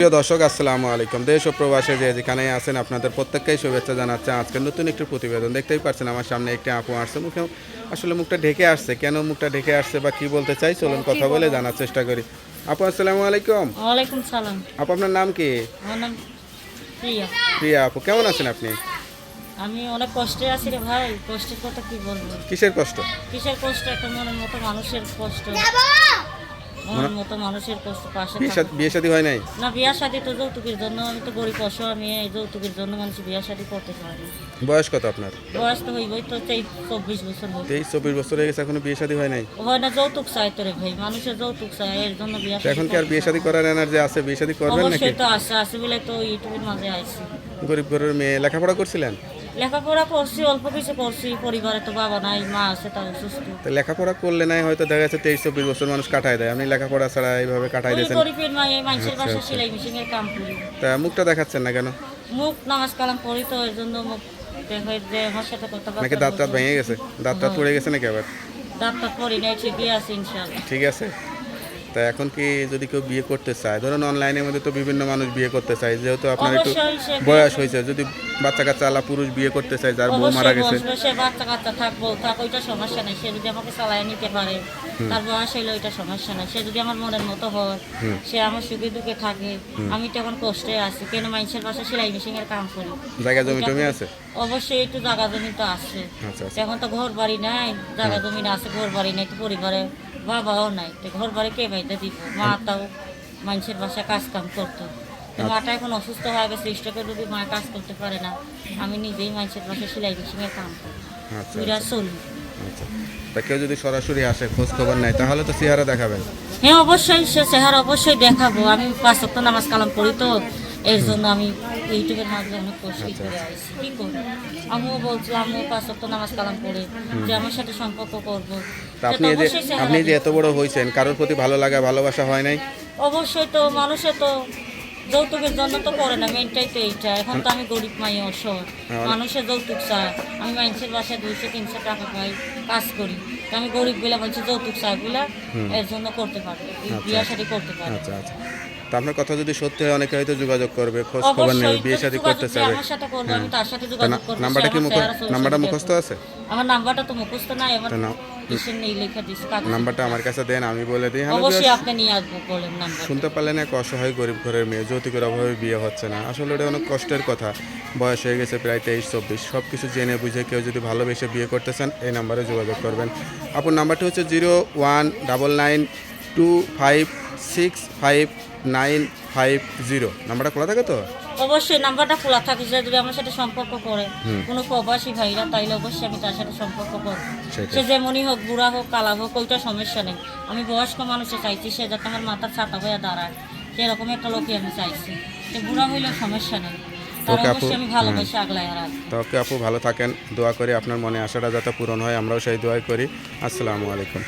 প্রিয় দর্শক আসসালামু আলাইকুম। দেশ ও প্রবাসে যে যেখানে আছেন আপনাদের প্রত্যেককেই শুভেচ্ছা জানাচ্ছে। আজকে নতুন একটি প্রতিবেদন দেখতেই পাচ্ছেন আমার সামনে একটি আপু আসছে। মুখে আসলে মুখটা ঢেকে আসছে। কেন মুখটা ঢেকে আসছে বা কি বলতে চাই চলুন কথা বলে জানার চেষ্টা করি। আপু আসসালামু আলাইকুম। ওয়ালাইকুম সালাম। আপু আপনার নাম কি? আমার নাম প্রিয়া। প্রিয়া আপু কেমন আছেন আপনি? আমি অনেক কষ্টে আছি রে ভাই। কষ্টের কথা কি বলব? কিসের কষ্ট? কিসের কষ্ট? একটা মনের মতো মানুষের কষ্ট। মনের মতো মানুষের পাশে বিয়ে। শাদ- হয় নাই? না বিয়া শাদি তো যৌতুকের জন্য আমি তো গরিব অসহায় মেয়ে এই যৌতুকের জন্য মানুষ বিয়া শাদি করতে পারে। বয়স কত আপনার? বয়স তো হইবই তো তেইশ চব্বিশ বছর তেইশ চব্বিশ বছর হয়ে গেছে এখনও বিয়ে শাদী হয় নাই? হয় না যৌতুক চাই তো রে ভাই মানুষের যৌতুক চাই এর জন্য বিয়া এখন কি আর বিয়ে শাদী করার এনার্জি আছে? বিয়ে শাদী। করবেন নাকি? অবশ্যই তো আছে আছে বলে তো ইউটিউবের মাঝে আইছি। গরিব ঘরের মেয়ে লেখাপড়া করছিলেন? লেখাপড়া করছি অল্প কিছু করছি পরিবারে তো বাবা নাই মা আছে তাও অসুস্থ। তো লেখাপড়া করলে নাই হয়তো দেখা যাচ্ছে তেইশ চব্বিশ বছর মানুষ কাটায় দেয়। আপনি লেখাপড়া ছাড়া এইভাবে কাটাই দিয়েছেন। গরিবের মায়ে মানুষের আচ্ছা, বাসা আচ্ছা। সেলাই মেশিনের কাম করি। তা মুখটা দেখাচ্ছেন না কেন? মুখ নামাজ কালাম পড়ি তো এর জন্য মুখ নাকি দাঁত টাত ভেঙে গেছে? দাঁত টাত পড়ে গেছে নাকি আবার? দাঁত টাত পড়ি নাই ঠিকই আছে ইনশাল্লাহ ঠিক আছে। তা এখন কি যদি কেউ বিয়ে করতে চায় ধরুন অনলাইনের মধ্যে তো বিভিন্ন মানুষ বিয়ে করতে চায় যেহেতু আপনার একটু বয়স হয়েছে যদি বাচ্চা কাচ্চা আলা পুরুষ বিয়ে করতে চায় যার বউ মারা গেছে। সে বাচ্চা কাচ্চা থাকব থাক ওইটা সমস্যা নেই সে যদি আমাকে চালায় নিতে পারে তার বয়স হইলে ওইটা সমস্যা নেই সে যদি আমার মনের মতো হয় সে আমার সুখে দুঃখে থাকে আমি তো এখন কষ্টে আছি কেন মানুষের বাসা সেলাই মেশিনের কাম করি? জায়গা জমি টমি আছে? অবশ্যই একটু জায়গা জমি তো আছে। আচ্ছা আচ্ছা। এখন তো ঘর বাড়ি নাই জায়গা জমি আছে ঘর বাড়ি নাই তো পরিবারে। বাবাও নাই। তো ঘর বাড়ি কে বাইতে দিব? মা তাও মানুষের বাসায় কাজ কাম করতো। তো মাটা এখন অসুস্থ হয়ে গেছে স্টকে যদি মা কাজ করতে পারে না আমি নিজেই মানুষের বাসায় সেলাই মেশিনের কাম করি। আচ্ছা চলি। আচ্ছা। তা কেউ যদি সরাসরি আসে খোঁজ খবর নেয় তাহলে তো চেহারা দেখাবেন। হ্যাঁ অবশ্যই সে চেহারা অবশ্যই দেখাবো। আমি পাঁচ সপ্তাহ নামাজ কালাম পড়ি তো এর জন্য আমি ইউটিউবের মাধ্যমে অনেক কষ্ট করে আসছি কি করি আমিও বলছি আমিও পাঁচ সপ্তাহ নামাজ কালাম পড়ি। যে আমার সাথে সম্পর্ক করব। তা আপনি যে আপনি যে এত বড় হয়েছেন কারোর প্রতি ভালো লাগা ভালোবাসা হয় নাই? অবশ্যই তো মানুষে তো যৌতুকের জন্য তো করে না মেনটাই তো এইটা। এখন তো আমি গরিব মাই অসহায় হ্যাঁ। মানুষের যৌতুক চায় আমি মানুষের বাসায় দুইশো তিনশো টাকা পাই কাজ করি। আমি গরিবগুলা বলছি যৌতুক চায়গুলা এর জন্য করতে পারবে। বিয়া সাথে করতে পারবে। আচ্ছা আচ্ছা। তা আপনার কথা যদি সত্যি হয় অনেকে হয়তো যোগাযোগ করবে খোঁজ খবর নেবে বিয়ে শাদী করতে চাবে নাম্বারটা কি নাম্বারটা মুখস্থ আছে? আমার নাম্বারটা তো মুখস্থ নাই আমার। নাম্বারটা আমার কাছে দেন আমি বলে দিই অবশ্যই আপনি নিয়ে আসব বলেন নাম্বার শুনতে পারলেন এক অসহায় গরিব ঘরের মেয়ে যৌতুকের অভাবে বিয়ে হচ্ছে না। আসলে ওটা অনেক কষ্টের কথা। বয়স হয়ে গেছে প্রায় তেইশ চব্বিশ। সব কিছু জেনে বুঝে কেউ যদি ভালোবেসে বিয়ে করতে চান এই নাম্বারে যোগাযোগ করবেন। আপনার নাম্বারটি হচ্ছে zero one double nine two five six five nine five zero. নাম্বারটা খোলা থাকে তো? অবশ্যই নাম্বারটা খোলা থাকে সে যদি আমার সাথে সম্পর্ক করে। কোনো প্রবাসী ভাইরা তাইলে অবশ্যই আমি তার সাথে সম্পর্ক করব। সে যেমনই হোক বুড়া হোক কালা হোক ওইটা সমস্যা নেই। আমি বয়স্ক মানুষে চাইছি সে যাতে আমার মাথার ছাতা হয়ে দাঁড়ায়। সেরকম একটা লোকই আমি চাইছি। যে বুড়া হইলেও সমস্যা নেই। ওকে আপু, তো ওকে আপু ভালো থাকেন। দোয়া করি আপনার মনে আশাটা যাতে পূরণ হয় আমরাও সেই দোয়াই করি। আসসালামু আলাইকুম।